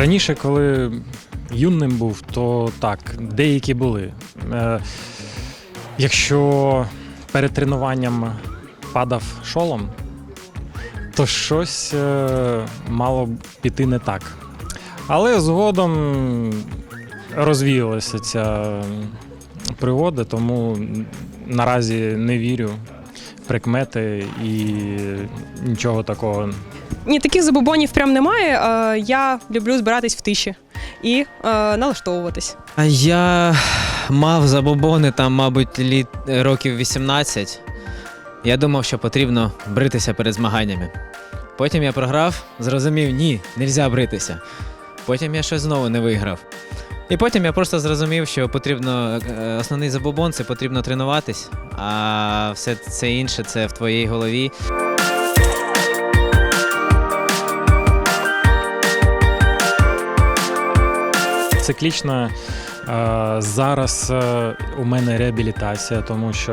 Раніше, коли юним був, то так, деякі були. Е, якщо перед тренуванням падав шолом, то щось е, мало піти не так. Але згодом розвіялася ця пригода, тому наразі не вірю прикмети і нічого такого Ні, таких забобонів прям немає. Е, Я люблю збиратись в тиші і е, налаштовуватись. А Я мав забобони там, мабуть, літ років 18. Я думав, що потрібно бритися перед змаганнями. Потім я програв, зрозумів, ні, не можна бритися. Потім я щось знову не виграв. І потім я просто зрозумів, що потрібно е, основний забобон це потрібно тренуватись, а все це інше це в твоїй голові. циклічно. Е, Зараз е, у мене реабілітація, тому що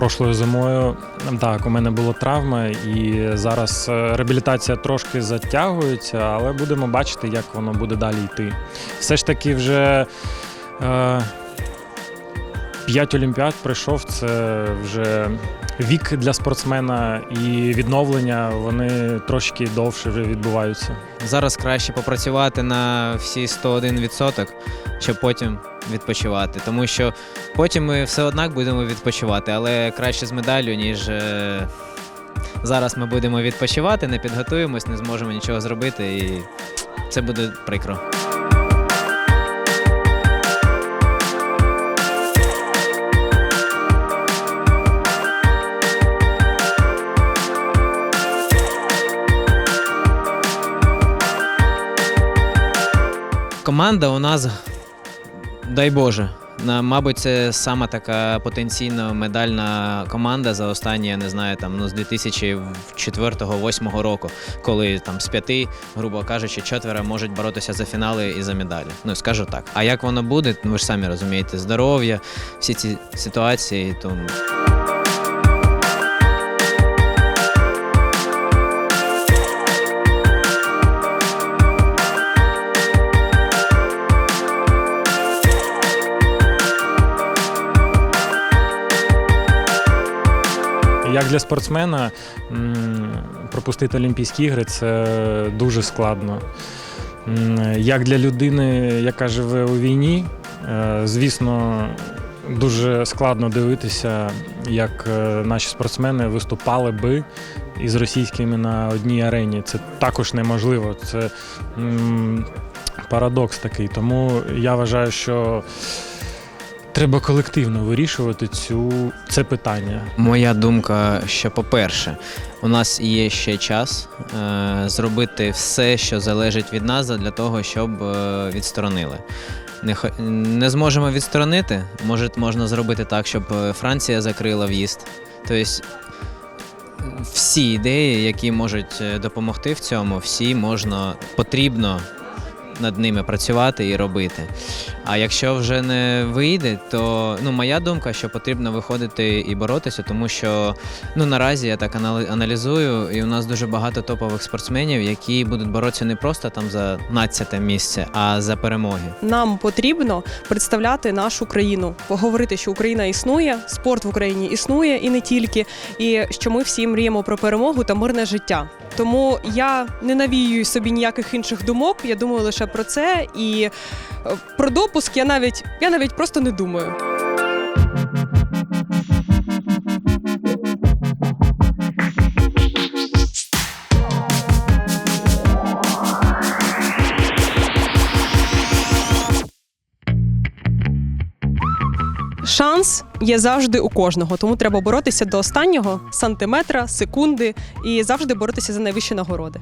прошлою зимою так, у мене була травма, і зараз е, реабілітація трошки затягується, але будемо бачити, як воно буде далі йти. Все ж таки, вже е, олімпіад пройшов, це вже вік для спортсмена, і відновлення вони трошки довше вже відбуваються. Зараз краще попрацювати на всі 101%, щоб потім відпочивати. Тому що потім ми все однак будемо відпочивати, але краще з медаллю, ніж е, зараз ми будемо відпочивати, не підготуємось, не зможемо нічого зробити, і це буде прикро. Команда у нас, дай Боже, мабуть, це сама така потенційно медальна команда за останні, я не знаю, там ну, з 2004-2008 року, коли там з п'яти, грубо кажучи, четверо можуть боротися за фінали і за медалі. Ну скажу так. А як воно буде, ну ви ж самі розумієте, здоров'я, всі ці ситуації, то Як для спортсмена пропустити Олімпійські ігри це дуже складно. Як для людини, яка живе у війні, е, звісно, дуже складно дивитися, як е, наші спортсмени виступали би із російськими на одній арені. Це також неможливо. Це парадокс такий. Тому я вважаю, що треба колективно вирішувати цю, це питання. Моя думка, що, по-перше, у нас є ще час е, зробити все, що залежить від нас, для того, щоб е, відсторонили. Не, не зможемо відсторонити, може, можна зробити так, щоб е, Франція закрила в'їзд. Тобто всі ідеї, які можуть е, допомогти в цьому, всі можна, потрібно над ними працювати і робити. А якщо вже не вийде, то ну, моя думка, що потрібно виходити і боротися, тому що ну, наразі я так аналізую, і у нас дуже багато топових спортсменів, які будуть боротися не просто там за 12 місце, а за перемоги. Нам потрібно представляти нашу країну, поговорити, що Україна існує, спорт в Україні існує і не тільки, і що ми всі мріємо про перемогу та мирне життя. Тому я не навіюю собі ніяких інших думок. Я думаю лише про це. І е, про допуск я навіть я навіть просто не думаю. Шанс є завжди у кожного, тому треба боротися до останнього сантиметра, секунди і завжди боротися за найвищі нагороди.